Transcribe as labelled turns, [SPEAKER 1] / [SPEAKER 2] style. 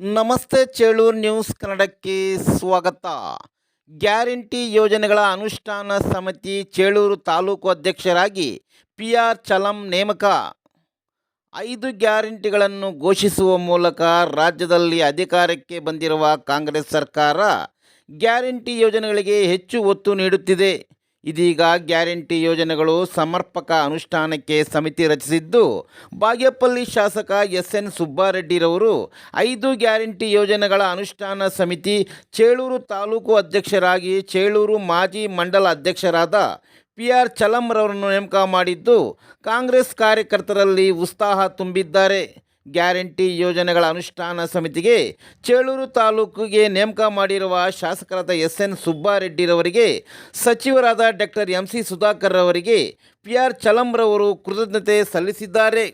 [SPEAKER 1] ನಮಸ್ತೆ ಚೇಳೂರು ನ್ಯೂಸ್ ಕನ್ನಡಕ್ಕೆ ಸ್ವಾಗತ. ಗ್ಯಾರಂಟಿ ಯೋಜನೆಗಳ ಅನುಷ್ಠಾನ ಸಮಿತಿ ಚೇಳೂರು ತಾಲೂಕು ಅಧ್ಯಕ್ಷರಾಗಿ ಪಿ ಆರ್ ಚಲಂ ನೇಮಕ. ಐದು ಗ್ಯಾರಂಟಿಗಳನ್ನು ಘೋಷಿಸುವ ಮೂಲಕ ರಾಜ್ಯದಲ್ಲಿ ಅಧಿಕಾರಕ್ಕೆ ಬಂದಿರುವ ಕಾಂಗ್ರೆಸ್ ಸರ್ಕಾರ ಗ್ಯಾರಂಟಿ ಯೋಜನೆಗಳಿಗೆ ಹೆಚ್ಚು ಒತ್ತು ನೀಡುತ್ತಿದೆ. ಇದೀಗ ಗ್ಯಾರಂಟಿ ಯೋಜನೆಗಳು ಸಮರ್ಪಕ ಅನುಷ್ಠಾನಕ್ಕೆ ಸಮಿತಿ ರಚಿಸಿದ್ದು, ಬಾಗೇಪಲ್ಲಿ ಶಾಸಕ ಎಸ್ ಎನ್ ಸುಬ್ಬಾರೆಡ್ಡಿರವರು ಐದು ಗ್ಯಾರಂಟಿ ಯೋಜನೆಗಳ ಅನುಷ್ಠಾನ ಸಮಿತಿ ಚೇಳೂರು ತಾಲೂಕು ಅಧ್ಯಕ್ಷರಾಗಿ ಚೇಳೂರು ಮಾಜಿ ಮಂಡಲ ಅಧ್ಯಕ್ಷರಾದ ಪಿ ಆರ್ ಚಲಂರವರನ್ನು ನೇಮಕ ಮಾಡಿದ್ದು, ಕಾಂಗ್ರೆಸ್ ಕಾರ್ಯಕರ್ತರಲ್ಲಿ ಉತ್ಸಾಹ ತುಂಬಿದ್ದಾರೆ. ಗ್ಯಾರಂಟಿ ಯೋಜನೆಗಳ ಅನುಷ್ಠಾನ ಸಮಿತಿಗೆ ಚೇಳೂರು ತಾಲೂಕಿಗೆ ನೇಮಕ ಮಾಡಿರುವ ಶಾಸಕರಾದ ಎಸ್ ಎನ್ ಸುಬ್ಬಾರೆಡ್ಡಿರವರಿಗೆ ಸಚಿವರಾದ ಡಾಕ್ಟರ್ ಎಂ ಸಿ ಸುಧಾಕರ್ ಅವರಿಗೆ ಪಿ ಆರ್ ಚಲಂರವರು ಕೃತಜ್ಞತೆ ಸಲ್ಲಿಸಿದ್ದಾರೆ.